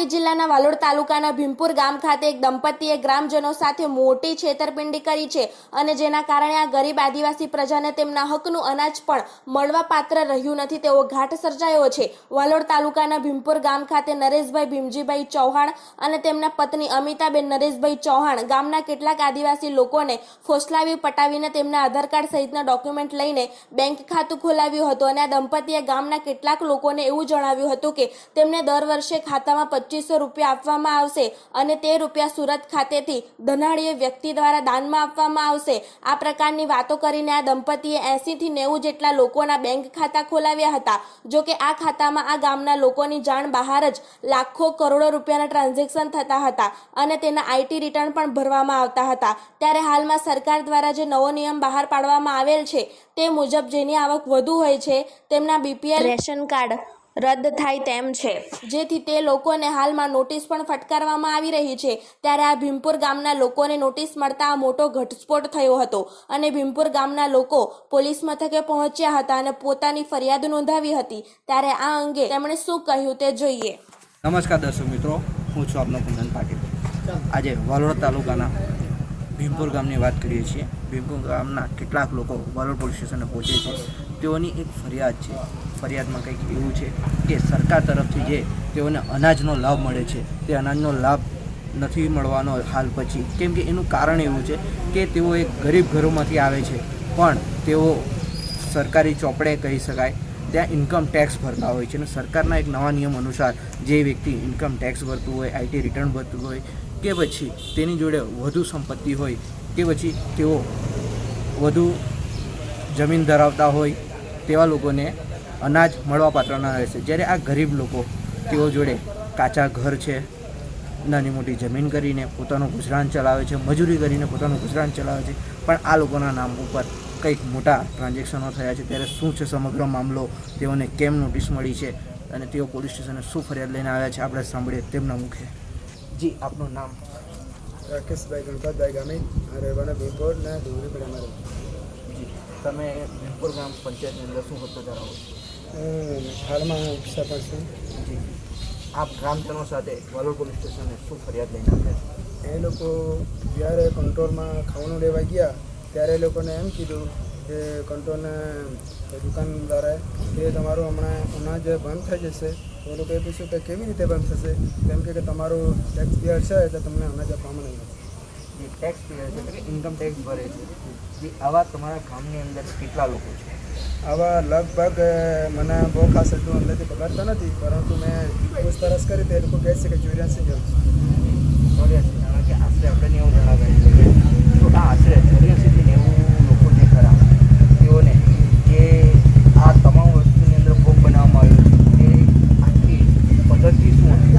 તાપી જિલ્લાના વાલોડ તાલુકાના ભીમપુર ગામ ખાતે એક દંપતીએ ગ્રામજનો સાથે મોટી છેતરપિંડી કરી છે અને જેના કારણે આ ગરીબ આદિવાસી પ્રજાને તેમના હકનું અનાજ પણ મળવા પાત્ર રહ્યું નથી, તેવો ઘાટ સર્જાયો છે. વાલોડ તાલુકાના ભીમપુર ગામ ખાતે નરેશભાઈ ભીમજીભાઈ ચૌહાણ અને તેમના પત્ની અમિતાબેન નરેશભાઈ ચૌહાણ ગામના કેટલાક આદિવાસી લોકોને ફોસલાવી પટાવીને તેમના આધાર કાર્ડ સહિતના ડોક્યુમેન્ટ લઈને બેંક ખાતું ખોલાવ્યું હતું અને આ દંપતીએ ગામના કેટલાક લોકોને એવું જણાવ્યું હતું કે તેમને દર વર્ષે ખાતામાં પચીસો રૂપિયા આપવામાં આવશે અને તે રૂપિયા સુરત ખાતેથી ધનાળીય વ્યક્તિ દ્વારા દાનમાં આપવામાં આવશે. આ પ્રકારની વાતો કરીને આ દંપતીએ એંસીથી નેવું જેટલા લોકોના બેંક ખાતા ખોલાવ્યા હતા. જો કે આ ખાતામાં આ ગામના લોકોની જાણ બહાર જ લાખો કરોડો રૂપિયાના ટ્રાન્ઝેક્શન થતા હતા અને તેના આઈટી રિટર્ન પણ ભરવામાં આવતા હતા. ત્યારે હાલમાં સરકાર દ્વારા જે નવો નિયમ બહાર પાડવામાં આવેલ છે તે મુજબ જેની આવક વધુ હોય છે, તેમના બીપીએલ રેશન કાર્ડ. રદ થાય તેમ છે. જેથી તે લોકોને હાલમાં નોટિસ પણ ફટકારવામાં આવી રહી છે. ત્યારે આ ભીમપુર ગામના લોકોને નોટિસ મળતા મોટો ઘટસ્ફોટ થયો હતો અને ભીમપુર ગામના લોકો પોલીસ મથકે પહોંચ્યા હતા અને પોતાની ફરિયાદ નોંધાવી હતી. ત્યારે આ અંગે તેમણે શું કહ્યું તે જોઈએ. નમસ્કાર દર્શક મિત્રો, હું છું આપનો કુંદન પાટીલ. આજે વાલોડ તાલુકાના ભીમપુર ગામની વાત કરીએ છીએ. ભીમપુર ગામના કેટલાક લોકો વાલોડ પોલીસ સ્ટેશને પહોંચે છે. તેઓની એક ફરિયાદ છે. ફરિયાદમાં કંઈક એવું છે કે સરકાર તરફથી જે તેઓને અનાજનો લાભ મળે છે, તે અનાજનો લાભ નથી મળવાનો હાલ પછી. કેમ કે એનું કારણ એવું છે કે તેઓ એક ગરીબ ઘરોમાંથી આવે છે, પણ તેઓ સરકારી ચોપડે કહી શકાય, ત્યાં ઇન્કમ ટેક્સ ભરતા હોય છે અને સરકારના એક નવા નિયમ અનુસાર જે વ્યક્તિ ઇન્કમ ટેક્સ ભરતું હોય આઈટી રિટર્ન ભરતું હોય કે પછી તેની જોડે વધુ સંપત્તિ હોય કે પછી તેઓ વધુ જમીન ધરાવતા હોય તેવા લોકોને અનાજ મળવાપાત્ર ન રહેશે જ્યારે આ ગરીબ લોકો તેઓ જોડે કાચા ઘર છે નાની મોટી જમીન કરીને પોતાનું ગુજરાન ચલાવે છે મજૂરી કરીને પોતાનું ગુજરાન ચલાવે છે પણ આ લોકોના નામ ઉપર કંઈક મોટા ટ્રાન્ઝેક્શનો થયા છે. ત્યારે શું છે સમગ્ર મામલો? તેઓને કેમ નોટિસ મળી છે? અને તેઓ પોલીસ સ્ટેશને શું ફરિયાદ લઈને આવ્યા છે? આપણે સાંભળીએ તેમના મુખે. જી આપનું નામ? રાકેશભાઈ ગણપતભાઈ ગામી રહેવાના ભીમપોર ને ડુંગળી પડે અમારે જી તમે ભીમપુર ગ્રામ પંચાયતની અંદર શું હોદ્દો ધરાવો હું હાલમાં હું સરપંચ છું. આપ ગ્રામજનો સાથે વાલોડ પોલીસ સ્ટેશને શું ફરિયાદ લઈને આવ્યા છે? એ લોકો જ્યારે કંટ્રોલમાં ખાવાનું લેવા ગયા ત્યારે એ લોકોને એમ કીધું કે કંટ્રોલના દુકાનદારે કે તમારું હમણાં અનાજ બંધ થઈ જશે તો એ લોકોએ પૂછ્યું કે કેવી રીતે બંધ થશે? કેમ કે તમારું ટેક્સ પિયર છે એટલે તમને અનાજ આપવામાં નહીં જે ટેક્સ પેયર છે એટલે ઇન્કમ ટેક્સ ભરે છે. જે આવા તમારા ગામની અંદર કેટલા લોકો છે? આવા લગભગ મને બહુ ખાસ એટલું અંદરથી પકડતા નથી પરંતુ મેં પૂછપરછ કરી તો એ લોકો કહે છે કે ચોર્યાસી જણ છે ચોર્યાસી કારણ કે આશરે આપણે નેવું જણા ગણી છે તો આ આશરે ચોર્યાસીથી નેવું લોકો જે ખરા તેઓને જે આ તમામ વસ્તુની અંદર ભોગ બનાવવામાં આવ્યો છે તે આખી પદ્ધતિ શું હતી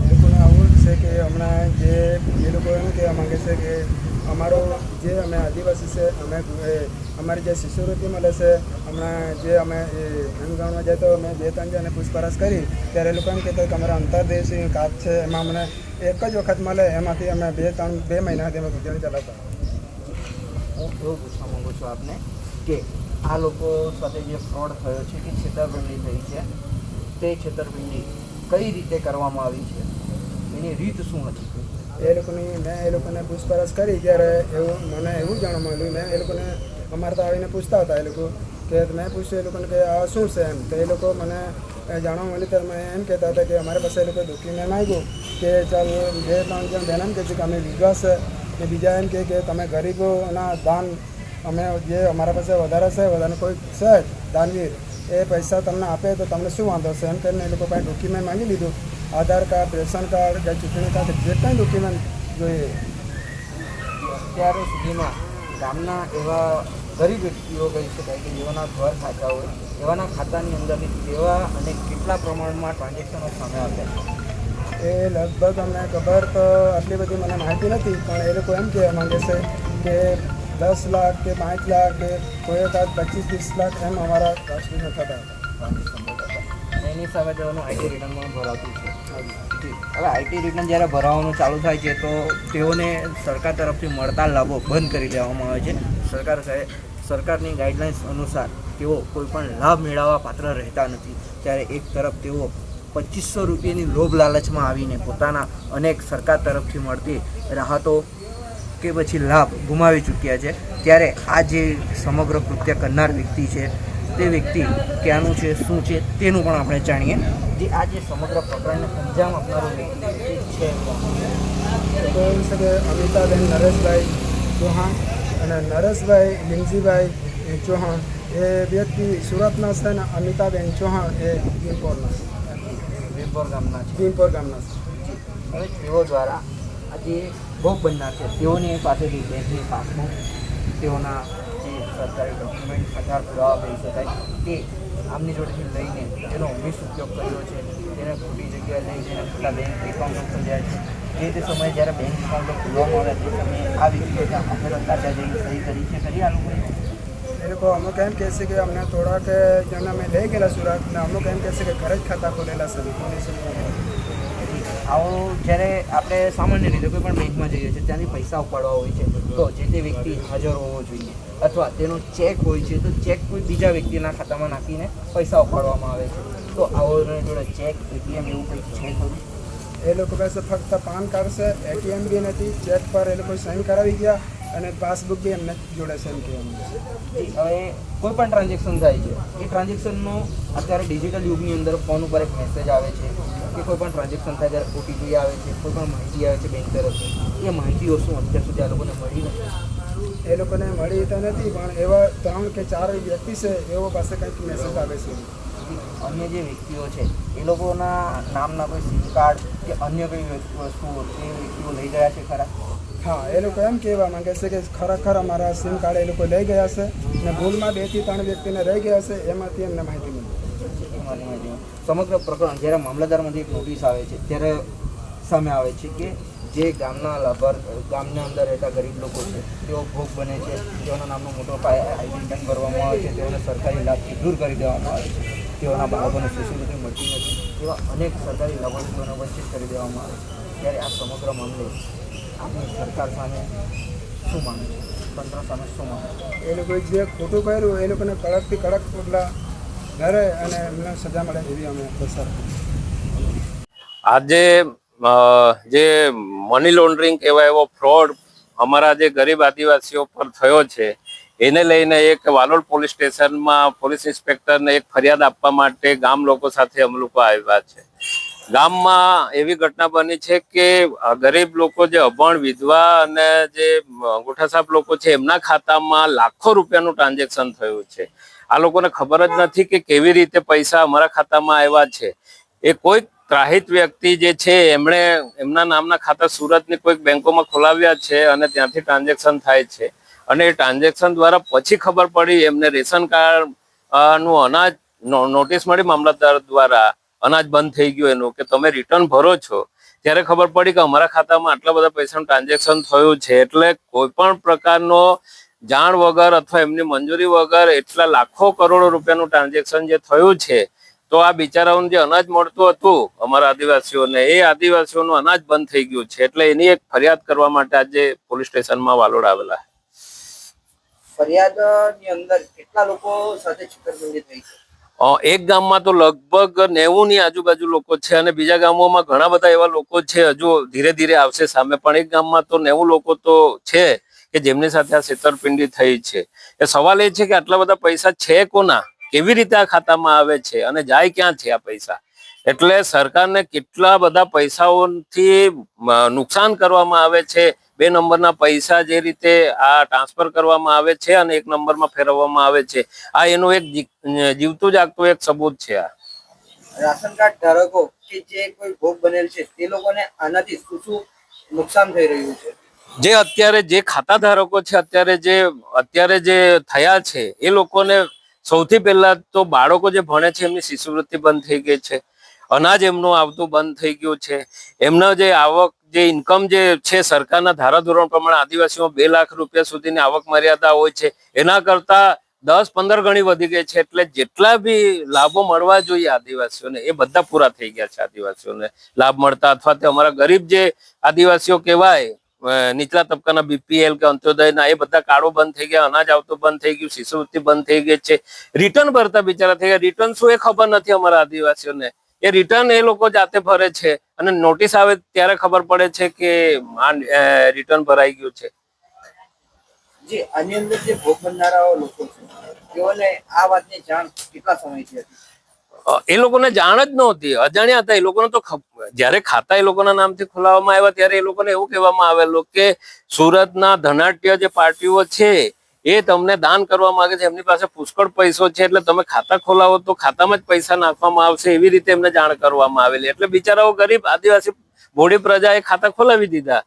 એ લોકોને આવું જ છે કે હમણાં જે એ લોકો એમ કહેવા માંગે છે કે અમારો જે અમે આદિવાસી છે અમે એ અમારી જે શિષ્યવૃત્તિ મળે છે હમણાં જે અમે એ હેમગામમાં જાય તો અમે બે ત્રણ જણે પૂછપરછ કરી. ત્યારે એ લોકો એમ કહેતા કે અમારા અંતરદેશી કાચ છે એમાં અમને એક જ વખત મળે એમાંથી અમે બે ત્રણ બે મહિનાથી અમે ગુજરાત ચલાવતા. હું એવું પૂછવા માગું છું આપને કે આ લોકો સાથે જે ફ્રોડ થયો છે કે છેતરપિંડી થઈ છે તે છેતરપિંડી કઈ રીતે કરવામાં આવી છે? એની રીત શું હતી? એ લોકોની મેં એ લોકોને પૂછપરછ કરી ત્યારે એવું મને એવું જાણવા મળ્યું. મેં એ લોકોને અમારે તો આવીને પૂછતા હતા એ લોકો કે મેં પૂછ્યું એ લોકોને કે આ શું છે એમ. તો એ લોકો મને જાણવા મળ્યું ત્યારે મેં એમ કહેતા હતા કે અમારી પાસે એ લોકો ડોક્યુમેન્ટ આવ્યું કે ચાલ બે ત્રણ જણ બહેન એમ કહે છે કે અમે વિધવા છે. ને બીજા એમ કહે કે તમે ગરીબોના દાન અમે જે અમારા પાસે વધારે છે, વધારે કોઈ છે દાનવીર, એ પૈસા તમને આપે તો તમને શું વાંધો છે? એમ કરીને એ લોકો પાસે ડોક્યુમેન્ટ માંગી લીધું. આધાર કાર્ડ, રેશન કાર્ડ, કે ચૂંટણી કાર્ડ, જે કંઈ ડોક્યુમેન્ટ જોઈએ. અત્યાર સુધીમાં ગામના એવા ગરીબ વ્યક્તિઓ કહી શકાય કે જેઓના ઘર ખાતા હોય એવાના ખાતાની અંદરથી કેવા અને કેટલા પ્રમાણમાં ટ્રાન્ઝેક્શનો સામે આવ્યા એ લગભગ અમને ખબર તો આટલી બધી મને માહિતી નથી પણ એ લોકો એમ કહેવા માંગે છે કે દસ લાખ કે પાંચ લાખ કે કોઈ એકાદ પચીસ ત્રીસ લાખ એમ અમારા રાષ્ટ્રીય થતા હતા એની સામે જવાનું આઈટી રિટર્ન પણ ભરાતું છે. હવે આઈટી રિટર્ન જ્યારે ભરાવાનું ચાલુ થાય છે તો તેઓને સરકાર તરફથી મળતા લાભો બંધ કરી દેવામાં આવે છે. સરકાર સરકારની ગાઈડલાઇન્સ અનુસાર તેઓ કોઈપણ લાભ મેળવવા પાત્ર રહેતા નથી. ત્યારે એક તરફ તેઓ પચીસો રૂપિયાની લોભ લાલચમાં આવીને પોતાના અનેક સરકાર તરફથી મળતી રાહતો કે પછી લાભ ગુમાવી ચૂક્યા છે. ત્યારે આ જે સમગ્ર કૃત્ય કરનાર વ્યક્તિ છે, તે વ્યક્તિ ક્યાંનું છે, શું છે, તેનું પણ આપણે જાણીએ. જે આ જે સમગ્ર પ્રકરણને અંજામ આપનારો વ્યક્તિ છે અમિતાબેન નરેશભાઈ ચૌહાણ અને નરેશભાઈ લીમજીભાઈ ચૌહાણ એ વ્યક્તિ સુરતના છે ને અમિતાબેન ચૌહાણ એ ભીમપોરના વેપોર ગામના છે. ભીમપોર ગામના છે. હવે તેઓ દ્વારા આજે ભોગ બનનાર છે. તેઓની પાસેથી બેંકની પાસબુક તેઓના જે સરકારી ડોક્યુમેન્ટ આધાર પુરાવા કહી શકાય તે આમની જોડેથી લઈને તેનો મિસઉપયોગ કર્યો છે. તેને ખોટી જગ્યાએ લઈ જઈને ખોટા બેંક એકાઉન્ટ ખોલ્યા છે. જે તે સમયે જ્યારે બેંક અકાઉન્ટ ખોલવામાં આવે તે સમયે આ વ્યક્તિએ ત્યાં હાજર હતા જઈને સહી કરી છે કરી આ લોકોએ? એ લોકો અમુક એમ કહે છે કે અમને થોડાક જણા અમે લઈ ગયેલા સુરત ને અમુક એમ કહે છે કે ઘરે જ ખાતા ખોલેલા છે. આવો જ્યારે આપણે સામાન્ય રીતે કોઈ પણ બેંકમાં જઈએ છીએ ત્યાંથી પૈસા ઉપાડવા હોય છે તો જે તે વ્યક્તિ હાજર હોવો જોઈએ. અથવા તેનો ચેક હોય છે તો ચેક કોઈ બીજા વ્યક્તિના ખાતામાં નાખીને પૈસા ઉપાડવામાં આવે છે. તો આવો જોડે ચેક એટીએમ એવું કંઈક છે ખરું? એ લોકો પાસે ફક્ત પાન કાર્ડ છે એટીએમ બી નથી ચેક પર એ લોકો સાઇન કરાવી ગયા અને પાસબુક બી એમને જોડે છે એમ કહેવાનું હવે કોઈ પણ ટ્રાન્ઝેક્શન થાય છે એ ટ્રાન્ઝેક્શનનો અત્યારે ડિજિટલ યુગની અંદર ફોન ઉપર એક મેસેજ આવે છે કે કોઈ પણ ટ્રાન્ઝેક્શન થાય ત્યારે ઓટીપી આવે છે કોઈ પણ માહિતી આવે છે બેંક તરફથી એ માહિતીઓ શું અત્યાર સુધી આ લોકોને મળી નથી? એ લોકોને મળી તો નથી પણ એવા ત્રણ કે ચાર વ્યક્તિ છે એવો પાસે કંઈક મેસેજ આવે છે. અન્ય જે વ્યક્તિઓ છે એ લોકોના નામના કોઈ સિમ કાર્ડ કે અન્ય કોઈ વસ્તુઓ એ વ્યક્તિઓ લઈ ગયા છે ખરા? હા એ લોકો એમ કહેવા માંગે છે કે ખરેખર અમારા સિમ કાર્ડ એ લોકો લઈ ગયા છે અને ભૂલમાં બેથી ત્રણ વ્યક્તિને રહી ગયા છે એમાંથી એમને માહિતી મળી. સમગ્ર પ્રકરણ જ્યારે મામલતદારમાંથી એક નોટિસ આવે છે ત્યારે સામે આવે છે કે જે ગામના લાભાર ગામના અંદર રહેતા ગરીબ લોકો છે તેઓ ભોગ બને છે. તેઓના નામનો મોટો પાયે આઈડેન્ટિફાઈ કરવામાં આવે છે તેઓને સરકારી લાભથી દૂર કરી દેવામાં આવે છે. તેઓના બાળકોને શિષ્યવૃત્તિ મળતી નથી. એવા અનેક સરકારી લાભાર્થીઓને વંચિત કરી દેવામાં આવે ત્યારે આ સમગ્ર મામલે આપણી સરકાર સામે શું માંગે છે? તંત્ર સામે શું માંગે એ લોકોએ જે ખોટું કર્યું એ લોકોને કડકથી કડક પગલાં ધરે અને એમને સજા મળે એવી અમે પ્રસાર આજે જે મની લોન્ડરિંગ એવા એવો ફ્રોડ અમારા જે ગરીબ આદિવાસીઓ પર થયો છે એને લઈને એક વાલોડ પોલીસ સ્ટેશનમાં પોલીસ ઇન્સ્પેક્ટરને એક ફરિયાદ આપવા માટે ગામ લોકો સાથે અમે લોકો આવ્યા છે. ગામમાં એવી ઘટના બની છે કે ગરીબ લોકો જે અભણ વિધવા અને જે અંગૂઠા સાપ લોકો છે, એમના ખાતામાં લાખો રૂપિયાનું ટ્રાન્ઝેક્શન થયું છે. આ લોકોને ખબર જ નથી કે કેવી રીતે પૈસા અમારા ખાતામાં આવ્યા છે. એ કોઈક ત્રાહિત વ્યક્તિ જે છે, એમણે એમના નામના ખાતા સુરતની કોઈક બેંકોમાં ખોલાવ્યા છે અને ત્યાંથી ટ્રાન્ઝેક્શન થાય છે. અને ટ્રાન્ઝેક્શન દ્વારા પછી ખબર પડી, એમને રેશન કાર્ડનું અનાજ નોટિસ મળી મામલતદાર દ્વારા. અનાજ બંધ થઈ ગયું એનું, કે તમે રિટર્ન ભરો છો. ત્યારે ખબર પડી કે અમારા ખાતામાં આટલા બધા પૈસાનું ટ્રાન્ઝેક્શન થયું છે. એટલે કોઈ પણ પ્રકારનો જાણ વગર અથવા એમની મંજૂરી વગર એટલા લાખો કરોડો રૂપિયાનું ટ્રાન્ઝેક્શન જે થયું છે, તો આ બિચારાઓને જે અનાજ મળતું હતું અમારા આદિવાસીઓને, એ આદિવાસીઓનું અનાજ બંધ થઈ ગયું છે. એટલે એની એક ફરિયાદ કરવા માટે આજે પોલીસ સ્ટેશનમાં વાલોડ આવેલા ફરિયાદની અંદર કેટલા લોકો સાથે એક ગામમાં તો લગભગ નેવું ની આજુબાજુ લોકો છે અને બીજા ગામોમાં ઘણા બધા એવા લોકો છે, હજુ ધીરે ધીરે આવશે સામે. પણ એક ગામમાં તો નેવું લોકો તો છે કે જેમની સાથે આ છેતરપિંડી થઈ છે. એ સવાલ એ છે કે આટલા બધા પૈસા છે કોના? કેવી રીતે આ ખાતામાં આવે છે અને જાય ક્યાં છે આ પૈસા? એટલે સરકારને કેટલા બધા પૈસાઓથી નુકસાન કરવામાં આવે છે બે નંબરના પૈસા જે રીતે આ ટ્રાન્સફર કરવામાં આવે છે અને એક નંબરમાં ફેરવવામાં આવે છે. આ એનું એક જીવતું જાગતું એક સબૂત છે આ. રાશન કાર્ડ ધારકો કે જે કોઈ ભોગ બનેલ છે તે લોકોને આનાથી શું શું નુકસાન થઈ રહ્યું છે? જે અત્યારે જે ખાતા ધારકો છે અત્યારે જે અત્યારે જે થયા છે એ લોકોને સૌથી પહેલા તો બાળકો જે ભણે છે એમની શિષ્યવૃત્તિ બંધ થઈ ગઈ છે. અનાજ એમનું આવતું બંધ થઈ ગયું છે. એમનો જે આવક, જે ઇન્કમ જે છે સરકારના ધારાધોરણ પ્રમાણે આદિવાસીઓ બે લાખ રૂપિયા સુધીની આવક મર્યાદા હોય છે. એના કરતા દસ પંદર ગણી વધી ગઈ છે એટલે જેટલા બી લાભો મળવા જોઈએ આદિવાસીઓને, એ બધા પૂરા થઈ ગયા છે આદિવાસીઓને. લાભ મળતા અથવા તે અમારા ગરીબ જે આદિવાસીઓ કહેવાય નીચલા તબક્કાના બીપીએલ કે અંત્યોદયના, એ બધા કાળો બંધ થઈ ગયા, અનાજ આવતું બંધ થઈ ગયું, શિષ્યવૃત્તિ બંધ થઈ ગઈ છે. રિટર્ન ભરતા બિચારા થઈ ગયા. રિટર્ન શું એ ખબર નથી અમારા આદિવાસીઓને. એ રિટર્ન એ લોકો જાતે ભરે છે. અને નોટિસ આવે ત્યારે ખબર પડે છે કે આ રિટર્ન ભરાઈ ગયું છે. જે આની અંદર જે ભોગ બનનારાઓ લોકો છે તેઓને આ વાતની જાણ કેટલા સમયથી હતી? એ લોકોને જાણ જ નહોતી. અજાણ્યા હતા. એ લોકોને તો જ્યારે ખાતા એ લોકોના નામથી ખોલાવવામાં આવ્યા ત્યારે એ લોકોને એવું કહેવામાં આવેલું કે સુરતના ધનાટ્ય જે પાર્ટીઓ છે એ તમને દાન કરવા માંગે છે, એમની પાસે પુષ્કળ પૈસો છે, એટલે તમે ખાતા ખોલાવો તો ખાતામાં જ પૈસા નાખવામાં આવશે એવી રીતે એમને જાણ કરવામાં આવેલી. એટલે બિચારાઓ ગરીબ આદિવાસી ભોળી પ્રજાએ ખાતા ખોલાવી દીધા.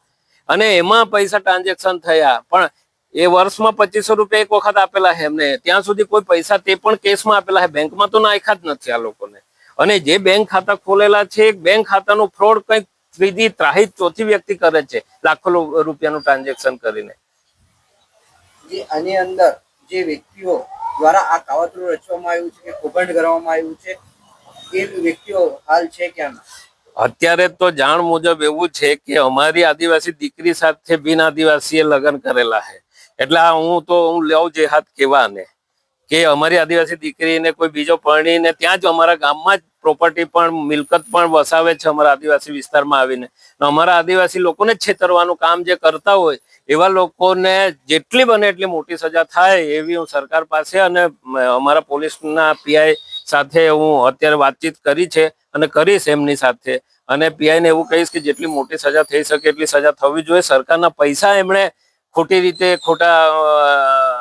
અને એમાં પૈસા ટ્રાન્ઝેક્શન થયા. પણ એ વર્ષમાં પચીસો રૂપિયા એક વખત આપેલા છે એમને. ત્યાં સુધી કોઈ પૈસા તે પણ કેસમાં આપેલા છે. બેંકમાં તો નાખ્યા જ નથી આ લોકોને. અને જે બેંક ખાતા ખોલેલા છે બેંક ખાતાનું ફ્રોડ કંઈક ત્રીજી ત્રાહી ચોથી વ્યક્તિ કરે છે, લાખો રૂપિયાનું ટ્રાન્ઝેક્શન કરીને. જે આની અંદર જે વ્યક્તિઓ દ્વારા આ કાવતરું રચવામાં આવ્યું છે કે કૌભાંડ કરવામાં આવ્યું છે, એ વ્યક્તિઓ હાલ છે ક્યાં? અત્યારે તો જાણ મુજબ એવું છે કે અમારી આદિવાસી દીકરી સાથે બિન આદિવાસીએ લગ્ન કરેલા છે. એટલે હું તો હું લઉં જે હાથ કેવા ને. કે અમારી આદિવાસી દીકરીને કોઈ બીજો પરણીને ત્યાં જ અમારા ગામમાં જ પ્રોપર્ટી પણ, મિલકત પણ વસાવે છે અમારા આદિવાસી વિસ્તારમાં આવીને. અમારા આદિવાસી લોકોને છેતરવાનું કામ જે કરતા હોય, એવા લોકોને જેટલી બને એટલી મોટી સજા થાય એવી હું સરકાર પાસે અને અમારા પોલીસના પીઆઈ સાથે હું અત્યારે વાતચીત કરી છે અને કરીશ એમની સાથે. અને પીઆઈને એવું કહીશ કે જેટલી મોટી સજા થઈ શકે એટલી સજા થવી જોઈએ. સરકારના પૈસા એમણે ખોટી રીતે ખોટા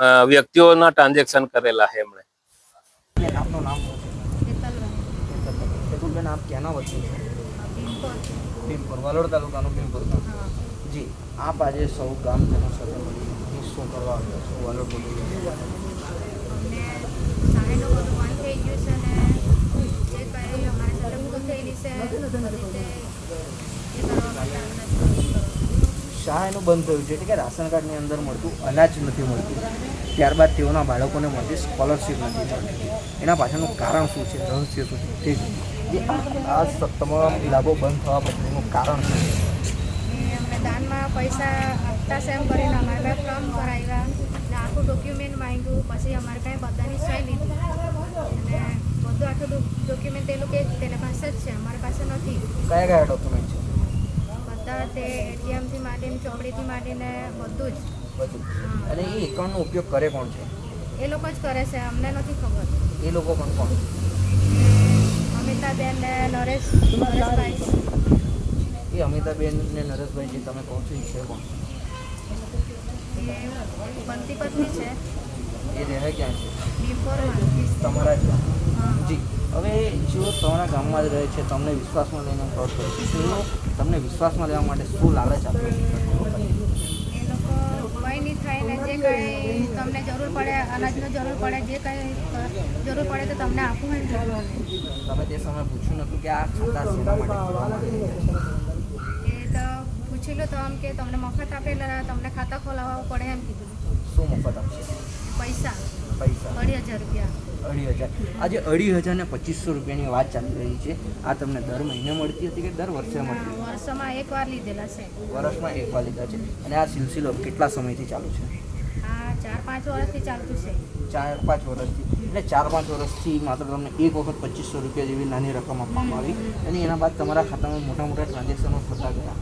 વ્યક્તિઓના ટ્રાન્ઝેક્શન કરેલા છે એમણે. વલોડ તાલુકાનું ગામ જી આપ આજે સૌ ગામજનો સાથે મળીને શું કરવા આવ્યા છો? વલોડ બોલી શાહ એનું બંધ થયું છે એટલે કે રાશન કાર્ડની અંદર મળતું અનાજ નથી મળતું. ત્યારબાદ તેઓના બાળકોને મળતી સ્કોલરશીપ નથી મળતી. એના પાછળનું કારણ શું છે? રહસ્ય શું છે? તે જે આ- તમામ લાભો બંધ થવા પાછળનું કારણ શું છે? દાનમાં પૈસા આપતા સેમ કરીને અમારે બે ફોર્મ ભરાવ્યા ને આખું ડોક્યુમેન્ટ માંગ્યું પછી અમારે કાંઈ બધાની સહી લીધી. અને બધું આખું ડોક્યુમેન્ટ એ લોકો તેના પાસે જ છે અમારી પાસે નથી. કયા કયા ડોક્યુમેન્ટ છે? બધા તે એટીએમથી માંડીને ચોપડીથી માંડીને બધું જ. બધું. અને એ એકાઉન્ટનો ઉપયોગ કરે કોણ છે? એ લોકો જ કરે છે અમને નથી ખબર. એ લોકો પણ કોણ? અમિતાબેન ને નરેશ નરેશભાઈ. એ અમિતાબેન ને નરેશભાઈ જે તમે કહો છો એ છે કોણ? એ બનતી પત્ની છે. એ રહે ક્યાં છે? તમારા જ જી. હવે જો તમારા ગામમાં જ રહે છે તમને વિશ્વાસમાં લઈને ફ્રોડ કરે છે. તમને વિશ્વાસમાં લેવા માટે શું લાલચ આપે? છે એ લોકો થાય ને જે કંઈ તમને જરૂર પડે અનાજની જરૂર પડે જે કંઈ જરૂર પડે તો તમને આપવું હોય તમે તે સમય પૂછ્યું નતું કે આ ખાતા શેના માટે? એ તો પૂછી લો તો આમ કે તમને મફત આપેલા તમને ખાતા ખોલાવવા પડે એમ કીધું. શું મફત આપશે? પૈસા. પૈસા. અઢી હજાર રૂપિયા. અઢી હજાર. આજે અઢી હજાર ને પચીસો રૂપિયાની વાત ચાલી રહી છે. આ તમને દર મહિને મળતી હતી કે દર વર્ષે મળતી વર્ષમાં એક વાર લીધેલા છે. વર્ષમાં એક વાર લીધા છે. અને આ સિલસિલો કેટલા સમયથી ચાલુ છે? ચાર પાંચ વર્ષથી ચાલતું છે. ચાર પાંચ વર્ષથી. એટલે ચાર પાંચ વર્ષથી માત્ર તમને એક વખત પચીસો રૂપિયા જેવી નાની રકમ આપવામાં આવી. અને એના બાદ તમારા ખાતામાં મોટા મોટા ટ્રાન્ઝેક્શનો થતા ગયા.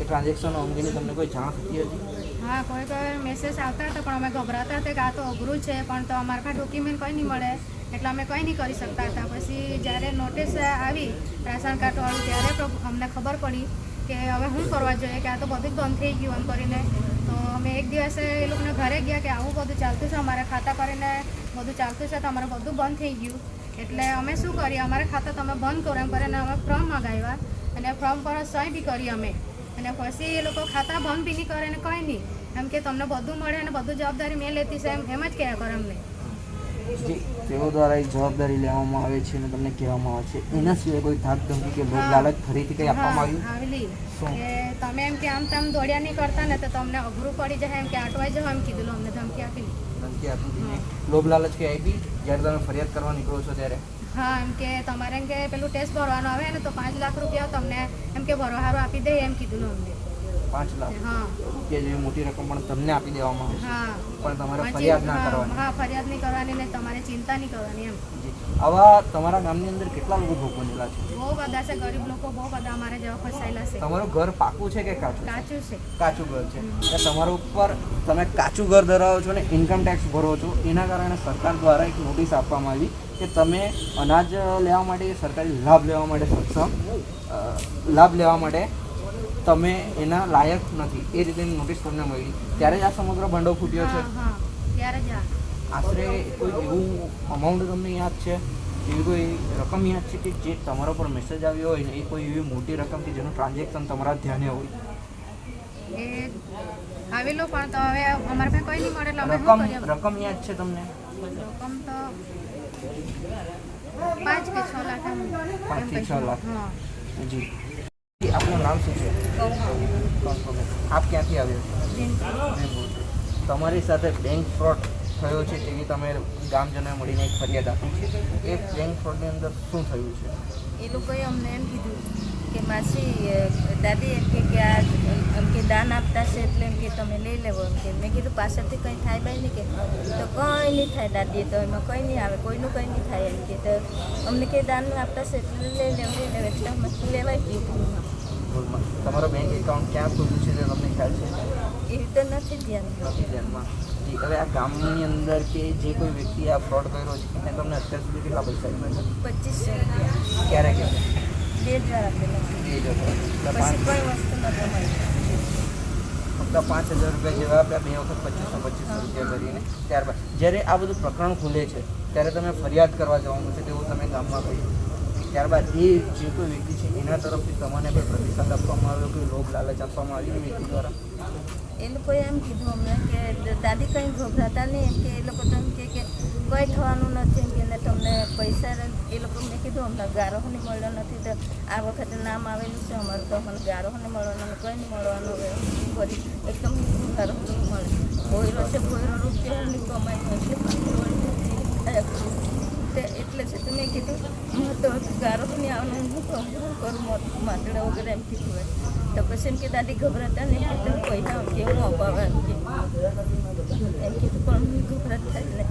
એ ટ્રાન્ઝેક્શનો અંગેની તમને કોઈ જાણ થતી હતી? હા, કોઈ કોઈ મેસેજ આવતા હતા, પણ અમે ગભરાતા હતા કે આ તો અઘરું છે, પણ તો અમારા પાસે ડોક્યુમેન્ટ કંઈ નહીં મળે, એટલે અમે કંઈ નહીં કરી શકતા હતા. પછી જ્યારે નોટિસ આવી રાશન કાર્ડવાળું, ત્યારે અમને ખબર પડી કે હવે શું કરવા જોઈએ, કે આ તો બધું જ બંધ થઈ ગયું એમ કરીને. તો અમે એક દિવસે એ લોકોને ઘરે ગયા કે આવું બધું ચાલતું છે, અમારે ખાતા કરીને બધું ચાલતું છે, તો અમારે બધું બંધ થઈ ગયું. એટલે અમે શું કરીએ, અમારે ખાતા તમે બંધ કરો એમ કરીને અમે ફોર્મ મંગાવ્યા. અને ફોર્મ પર સહી બી કરી અમે. અને પછી એ લોકો ખાતા ભંગ બી કરે ને કંઈ નહીં. એમ કે તમને બધું મળે અને બધું જવાબદારી મેં લેતી છે એમ એમ જ કહેવા કરે અમને. તેઓ દ્વારા એ જવાબદારી લેવામાં આવે છે અને તમને કહેવામાં આવે છે એના સિવાય કોઈ ધાક ધમકી કે ભોગ લાલચ ફરીથી કંઈ આપવામાં આવ્યું? કે તમે એમ કે આમ તેમ દોડ્યા નહીં કરતા ને તો તમને અઘરું પડી જાય એમ કે અટવાઈ જાવ એમ કીધું અમને ધમકી આપી ધમકી આપી લોભ લાલચ કે આપી જ્યારે તમે ફરિયાદ કરવા નીકળો છો ત્યારે? હા એમ કે તમારે એમ કે પેલું ટેસ્ટ ભરવાનું આવે ને તો પાંચ લાખ રૂપિયા તમને એમ કે ભરવાહારું આપી દે એમ કીધું અમને. પાંચ લાખ હા. રૂપિયા જેવી મોટી રકમ પણ તમને આપી દેવામાં આવશે. હા. પણ તમારે ફરિયાદ ના હા, કરવાની. હા ફરિયાદ નહીં કરવાની ને તમારે ચિંતા નહીં કરવાની એમ. આવા તમારા ગામની અંદર કેટલા લોકો છે? બહુ બધા છે ગરીબ લોકો બહુ બધા અમારે જેવા ફસાયેલા છે. તમારું ઘર પાકું છે કે કાચું કાચું છે. કાચું ઘર છે. એટલે તમારા ઉપર તમે કાચું ઘર ધરાવો છો ને ઇન્કમ ટેક્સ ભરો છો એના કારણે સરકાર દ્વારા એક નોટિસ આપવામાં આવી કે તમે અનાજ લેવા માટે સરકારી લાભ લેવા માટે સક્ષમ લાભ લેવા માટે તમે એના લાયક નથી. એ રીતે નોટિસ તમને મળી. ત્યારે જ આ સમગ્ર ભંડો ફૂટ્યો છે. આશરે કોઈ એવું અમાઉન્ટ તમને યાદ છે? એવી કોઈ રકમ યાદ છે કે જે તમારા પર મેસેજ આવ્યો હોય ને એ કોઈ એવી મોટી રકમ કે જેનું ટ્રાન્ઝેક્શન તમારા ધ્યાને હોય? આવેલું પણ તો હવે અમારે પાસે કોઈ નહીં મળે રકમ યાદ છે તમને? રકમ તો પાંચ કે છ લાખ પાંચથી છ લાખ. જી. આપનું નામ શું છે? આપ ક્યાંથી આવ્યો? તમારી સાથે બેંક ફ્રોડ થયો છે તેવી તમે ગામજનોએ મળીને એક ફરિયાદ આપી છે. એ બેંક ફ્રોડની અંદર શું થયું છે? એ લોકોએ અમને એમ કીધું કે માસી દાદી એમ કે કે આ એમ કે દાન આપતા છે એટલે એમ કે તમે લઈ લેવો એમ કે. મેં કીધું પાછળથી કંઈ થાય બાય નહીં કે. તો કંઈ નહીં થાય દાદી તો એમાં કંઈ નહીં આવે કોઈનું કંઈ નહીં થાય એમ કે. તો અમને કે દાન આપતા છે એટલે લઈ લેવું લઈ લેવું એટલે અમે લેવાય ગયું. તમારો બેંક એકાઉન્ટ ક્યાં ખુલ્યું છે તે તમને ખ્યાલ છે? એવી તો નથી ધ્યાન નથી ધ્યાનમાં. હવે આ ગામની અંદર કે જે કોઈ વ્યક્તિ આ ફ્રોડ કર્યો છે એને તમને અત્યાર સુધી કેટલા પૈસા પચીસો ક્યારે ક્યારે? પછી પાંચ ફક્ત હજાર રૂપિયા જેવા આપ્યા બે વખત પચીસો પચીસો રૂપિયા કરીને ત્યારબાદ. જ્યારે આ બધું પ્રકરણ ખુલે છે ત્યારે તમે ફરિયાદ કરવા જવાનું છે તેવું તમે ગામમાં કહ્યું. ત્યારબાદ એ જે કોઈ વ્યક્તિ છે એના તરફથી તમને કોઈ પ્રતિસાદ આપવામાં આવ્યો કોઈ લોભ લાલચ આપવામાં આવી એ વ્યક્તિ દ્વારા? એ લોકોએ એમ કીધું અમને કે દાદી કંઈ ગભરાતા નહીં. એમ કે એ લોકો તો એમ કે કંઈ થવાનું નથી એમ કે તમને પૈસા એ લોકો મેં કીધું, અમને ગારોહને નહીં મળ્યો નથી તો આ વખતે નામ આવેલું છે, અમારું તો અમને ગારોહને મળવાનું કંઈ નહીં મળવાનું ફરી એકદમ ગારો મળે. ભોયરો છે, ભોયરો રૂપિયા નહીં કમાય નથી તે એટલે છે તો મેં કીધું, હું તો ગારોહની આવવાનું, હું તો હું કરું? માતડા વગેરે એમ કીધું હોય. તો પછી એમ કે, દાદી ગભરાતા નહીં કે તમે પૈસા કે હું અપાવે એમ કે એમ કીધું, પણ ગભરાત થાય ને.